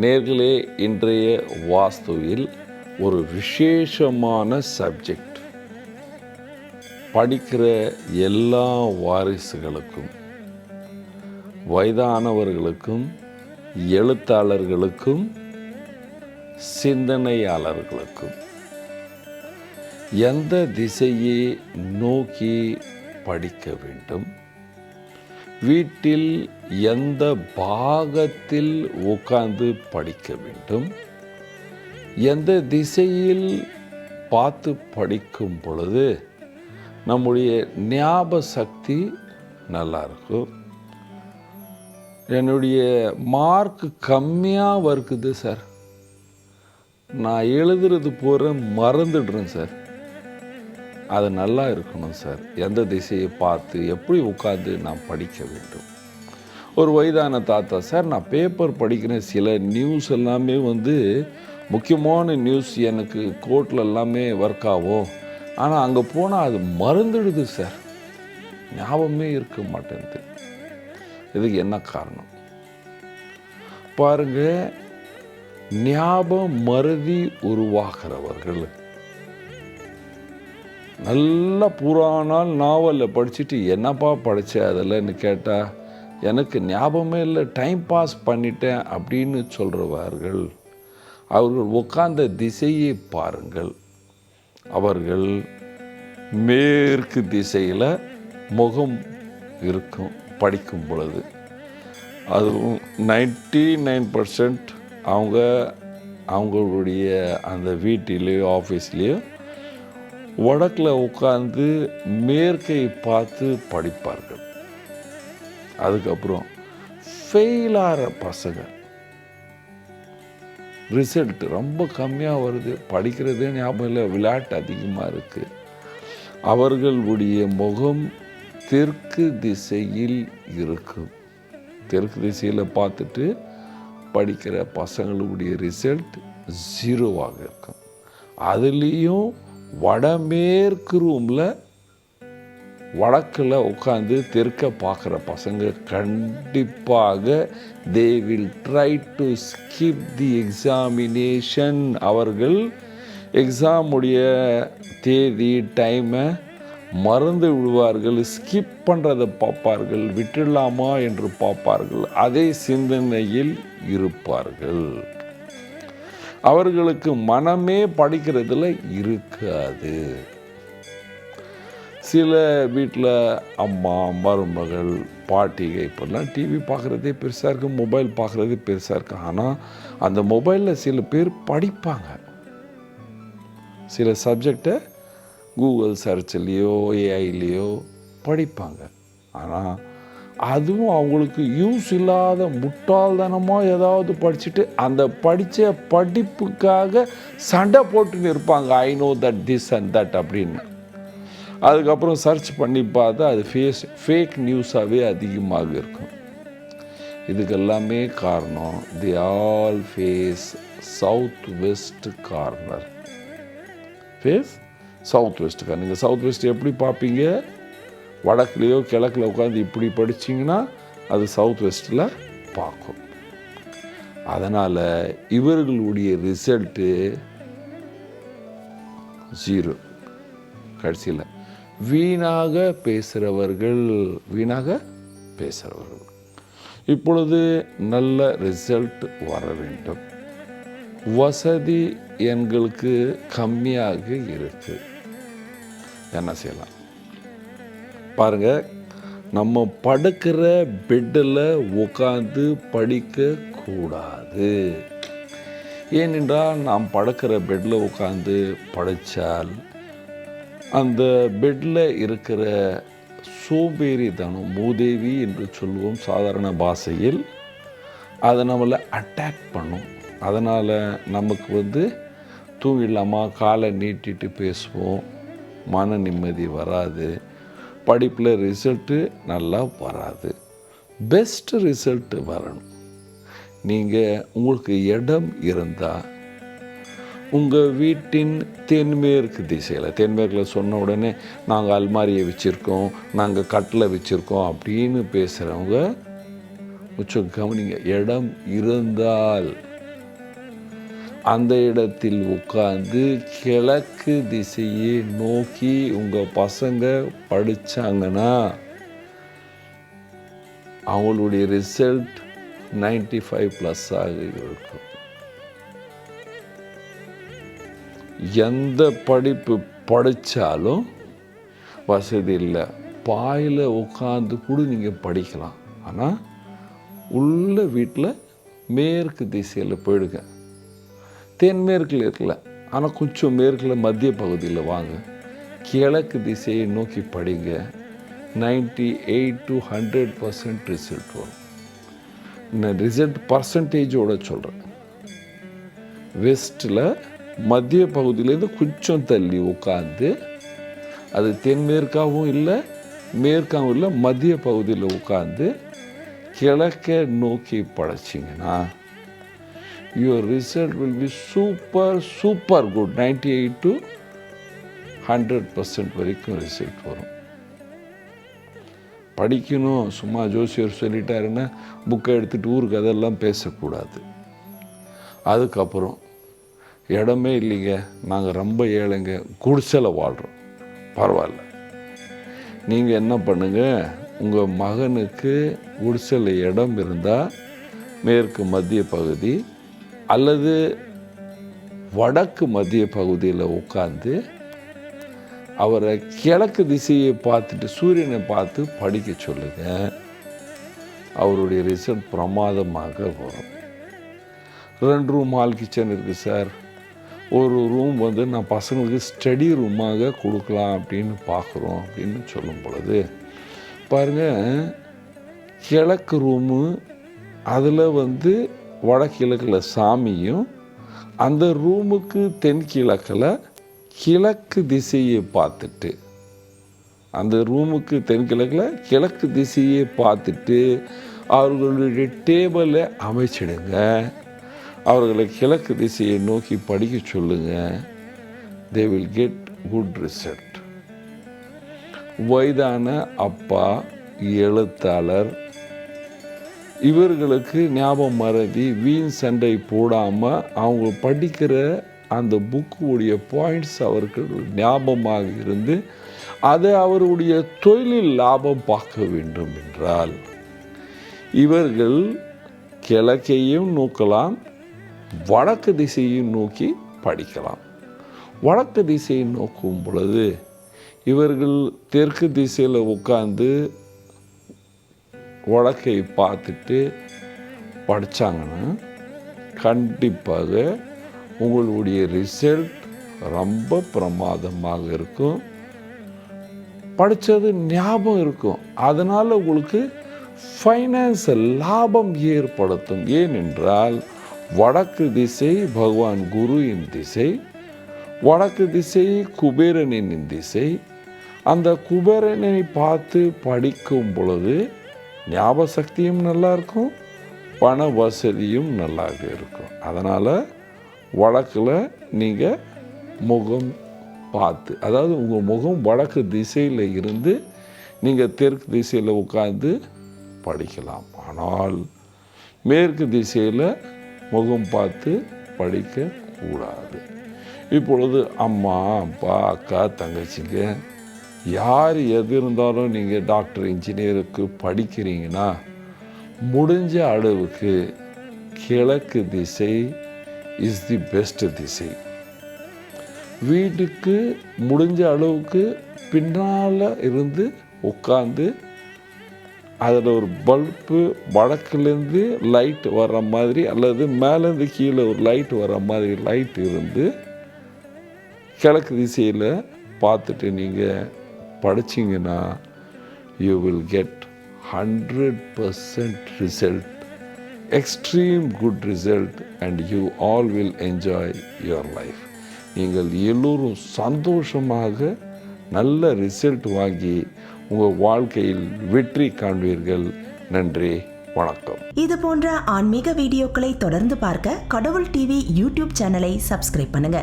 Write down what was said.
நேர்களே இன்றைய வாஸ்துவில் ஒரு விசேஷமான சப்ஜெக்ட் படிக்கிற எல்லா வாரிசுகளுக்கும் வயதானவர்களுக்கும் எழுத்தாளர்களுக்கும் சிந்தனையாளர்களுக்கும் எந்த திசையை நோக்கி படிக்க வேண்டும்? வீட்டில் எந்த பாகத்தில் உட்கார்ந்து படிக்க வேண்டும்? எந்த திசையில் பார்த்து படிக்கும் பொழுது நம்முடைய ஞாபக சக்தி நல்லா இருக்கும்? என்னுடைய மார்க் கம்மியாக வருக்குது சார் நான் எழுதுறது போகிற மறந்துடுறேன் சார் அது நல்லா இருக்கணும் சார். எந்த திசையை பார்த்து எப்படி உட்காந்து நான் படிக்க வேண்டும்? ஒரு வயதான தாத்தா சார் நான் பேப்பர் படிக்கிறேன் சில நியூஸ் எல்லாமே வந்து முக்கியமான நியூஸ் எனக்கு கோர்ட்டில் எல்லாமே ஒர்க் ஆகும் ஆனால் அங்கே போனால் அது மறந்துடுது சார். ஞாபகமே இருக்க மாட்டேங்குது இதுக்கு என்ன காரணம்? பாருங்கள் ஞாபகம் மருதி உருவாகிறவர்கள் நல்லா பூரானால் நாவலில் படிச்சுட்டு என்னப்பா படித்த அதில்ன்னு கேட்டால் எனக்கு ஞாபகமே இல்லை டைம் பாஸ் பண்ணிட்டேன் அப்படின்னு சொல்கிறவார்கள் அவர்கள் உட்கார்ந்த திசையை பாருங்கள். அவர்கள் மேற்கு திசையில் முகம் இருக்கும் படிக்கும் பொழுது. அதுவும் நைன்டி நைன் பர்சன்ட் அவங்க அவங்களுடைய அந்த வீட்டிலேயோ ஆஃபீஸ்லேயோ வடக்கில் உட்காந்து மேற்கை பார்த்து படிப்பார்கள். அதுக்கப்புறம் ஃபெயில் ஆகிற பசங்க. ரிசல்ட் ரொம்ப கம்மியாக வருது. படிக்கிறதே ஞாபகம் இல்லை விளையாட்டு அதிகமாக இருக்குது அவர்களுடைய முகம் தெற்கு திசையில் இருக்கும். தெற்கு திசையில் பார்த்துட்டு படிக்கிற பசங்களுடைய ரிசல்ட் ஜீரோவாக இருக்கும். அதுலேயும் வடமேற்கு ரூமில் வடக்கில் உட்காந்து தெற்க பார்க்குற பசங்க கண்டிப்பாக they will try to skip the examination அவர்கள் எக்ஸாமுடைய தேதி டைமை மறந்து விடுவார்கள் ஸ்கிப் பண்ணுறதை பார்ப்பார்கள் விட்டுடலாமா என்று பார்ப்பார்கள். அதே சிந்தனையில் இருப்பார்கள். அவர்களுக்கு மனமே படிக்கிறதுல இருக்காது. சில வீட்டில் அம்மா மருமகள் பாட்டிகை இப்போல்லாம் டிவி பார்க்குறதே பெருசாக இருக்குது மொபைல் பார்க்குறதே பெருசாக இருக்குது ஆனால் அந்த மொபைலில் சில பேர் படிப்பாங்க. சில சப்ஜெக்டை கூகுள் சர்ச்லேயோ ஏஐலேயோ படிப்பாங்க. ஆனால் அதுவும் அவங்களுக்கு யூஸ் இல்லாத முட்டாள்தனமாக ஏதாவது படிச்சுட்டு அந்த படித்த படிப்புக்காக சண்டை போட்டுன்னு இருப்பாங்க. I know that this and that அப்படின்னு. அதுக்கப்புறம் சர்ச் பண்ணி பார்த்தா அது ஃபேஸ் ஃபேக் நியூஸாகவே அதிகமாக இருக்கும். இதுக்கெல்லாமே காரணம் the all face south west corner face south west corner நீங்கள் சவுத் வெஸ்ட் எப்படி பார்ப்பீங்க? வடக்குலேயோ கிழக்கில் உட்காந்து இப்படி படிச்சிங்கன்னா அது சவுத் வெஸ்ட்டில் பார்க்கும். அதனால் இவர்களுடைய ரிசல்ட்டு ஜீரோ கடைசியில் வீணாக பேசுகிறவர்கள் வீணாக பேசுகிறவர்கள் இப்பொழுது நல்ல ரிசல்ட் வர வேண்டும். வசதி எங்களுக்கு கம்மியாக இருக்குது என்ன செய்யலாம்? பாருங்கள் நம்ம படுக்கிற பெட்டில் உட்காந்து படிக்க கூடாது ஏனென்றால் நாம் படுக்கிற பெட்டில் உட்காந்து படித்தால் அந்த பெட்டில் இருக்கிற சோம்பேறித்தனம் மூதேவி என்று சொல்லுவோம் சாதாரண பாஷையில் அதை நம்மளை அட்டாக் பண்ணும். அதனால் நமக்கு வந்து தூங்கிடலாமா? காலை நீட்டிட்டு பேசுவோம். மன நிம்மதி வராது. படிப்பில் ரிசல்ட்டு நல்லா வராது. பெஸ்ட் ரிசல்ட்டு வரணும். நீங்கள் உங்களுக்கு இடம் இருந்தால் உங்கள் வீட்டின் தென்மேற்கு திசையில் தென்மேற்கில் சொன்ன உடனே நாங்கள் அல்மாரியை வச்சுருக்கோம் நாங்கள் கட்டில் வச்சுருக்கோம் அப்படின்னு பேசுகிறவங்க கொஞ்சம் கவனிங்க. இடம் இருந்தால் அந்த இடத்தில் உட்காந்து கிழக்கு திசையை நோக்கி உங்கள் பசங்க படித்தாங்கன்னா அவங்களுடைய ரிசல்ட் 95 ஃபைவ் ப்ளஸ்ஸாக இருக்கும். எந்த படிப்பு படித்தாலும் வசதி இல்லை. பாயில் உட்காந்து கூட நீங்கள் படிக்கலாம். ஆனால் உள்ள வீட்டில் மேற்கு திசையில் போயிடுங்க. தென்மேற்கில் இருக்கல ஆனால் கொஞ்சம் மேற்கில் மத்திய பகுதியில் வாங்க. கிழக்கு திசையை நோக்கி படிங்க. 98 eight to hundred percent result வரும். நான் ரிசல்ட் பர்சன்டேஜோட சொல்கிறேன் வெஸ்ட்டில் மத்திய பகுதியிலேருந்து கொஞ்சம் தள்ளி உட்காந்து அது தென்மேற்காவும் இல்லை மேற்காவும் இல்லை மத்திய பகுதியில் உட்காந்து கிழக்க நோக்கி படைச்சிங்கன்னா your result will be super super good 98 eight to hundred percent வரைக்கும் ரிசல்ட் வரும். படிக்கணும் சும்மா ஜோசியர் சொல்லிட்டாருன்னா புக்கை எடுத்துகிட்டு ஊருக்கு அதெல்லாம் பேசக்கூடாது. அதுக்கப்புறம் இடமே இல்லைங்க. நாங்கள் ரொம்ப ஏழைங்க. குடிசையில் வாழ்கிறோம் பரவாயில்ல. நீங்கள் என்ன பண்ணுங்கள் உங்கள் மகனுக்கு குடிசையில் இடம் இருந்தால் மேற்கு மத்திய பகுதி அல்லது வடக்கு மத்திய பகுதியில் உட்காந்து அவரை கிழக்கு திசையை பார்த்துட்டு சூரியனை பார்த்து படிக்க சொல்லுங்க. அவருடைய ரிசல்ட் பிரமாதமாக வரும். ரெண்டு ரூம் ஹால் கிச்சன் இருக்குது சார் ஒரு ரூம் வந்து நான் பசங்களுக்கு ஸ்டடி ரூமாக கொடுக்கலாம் அப்படின்னு பார்க்குறோம் அப்படின்னு சொல்லும் பொழுது பாருங்கள் கிழக்கு ரூமு அதில் வந்து வடகிழக்கில் சாமியும் அந்த ரூமுக்கு தென்கிழக்கில் கிழக்கு திசையை பார்த்துட்டு அந்த ரூமுக்கு தென்கிழக்கில் கிழக்கு திசையை பார்த்துட்டு அவர்களுடைய டேபிளை அமைச்சிடுங்க. அவர்களை கிழக்கு திசையை நோக்கி படிக்க சொல்லுங்க. They will get good result வயதான அப்பா எழுத்தாளர் இவர்களுக்கு ஞாபகம் மறதி வீண் சண்டை போடாமல் அவங்க படிக்கிற அந்த புக்குடைய பாயிண்ட்ஸ் அவர்கள் ஞாபகமாக இருந்து அதை அவருடைய தொழிலில் லாபம் பார்க்க வேண்டும் என்றால் இவர்கள் கிழக்கையும் நோக்கலாம் வடக்கு திசையும் நோக்கி படிக்கலாம். வடக்கு திசையை நோக்கும் பொழுது இவர்கள் தெற்கு திசையில் உட்கார்ந்து வடக்கை பார்த்துட்டு படித்தாங்கன்னா கண்டிப்பாக உங்களுடைய ரிசல்ட் ரொம்ப பிரமாதமாக இருக்கும். படித்தது ஞாபகம் இருக்கும். அதனால் உங்களுக்கு ஃபைனான்ஸ் லாபம் ஏற்படுத்தும். ஏனென்றால் வடக்கு திசை பகவான் குருவின் திசை வடக்கு திசை குபேரனின் திசை. அந்த குபேரனை பார்த்து படிக்கும் பொழுது ஞாபக சக்தியும் நல்லாயிருக்கும் பண வசதியும் நல்லாக இருக்கும். அதனால் வழக்கில் நீங்கள் முகம் பார்த்து அதாவது உங்கள் முகம் வடக்கு திசையில் இருந்து நீங்கள் தெற்கு திசையில் உட்காந்து படிக்கலாம். ஆனால் மேற்கு திசையில் முகம் பார்த்து படிக்கக்கூடாது. இப்பொழுது அம்மா அப்பா அக்கா தங்கச்சிங்க யார் எது இருந்தாலும் நீங்கள் டாக்டர் இன்ஜினியருக்கு படிக்கிறீங்கன்னா முடிஞ்ச அளவுக்கு கிழக்கு திசை இஸ் தி பெஸ்ட் திசை. வீட்டுக்கு முடிஞ்ச அளவுக்கு பின்னால் இருந்து உட்காந்து அதில் ஒரு பல்பு வடக்குலேருந்து லைட் வர்ற மாதிரி அல்லது மேலேருந்து கீழே ஒரு லைட் வர்ற மாதிரி லைட் இருந்து கிழக்கு திசையில் பார்த்துட்டு நீங்கள் படிச்சீங்கன்னா you will get hundred percent result extreme good result and you all will enjoy your life நீங்கள் எல்லோரும் சந்தோஷமாக நல்ல ரிசல்ட் வாங்கி உங்கள் வாழ்க்கையில் வெற்றி காண்பீர்கள். நன்றி வணக்கம். இது போன்ற ஆன்மீக வீடியோக்களை தொடர்ந்து பார்க்க கடவுள் டிவி யூடியூப் சேனலை சப்ஸ்கிரைப் பண்ணுங்க.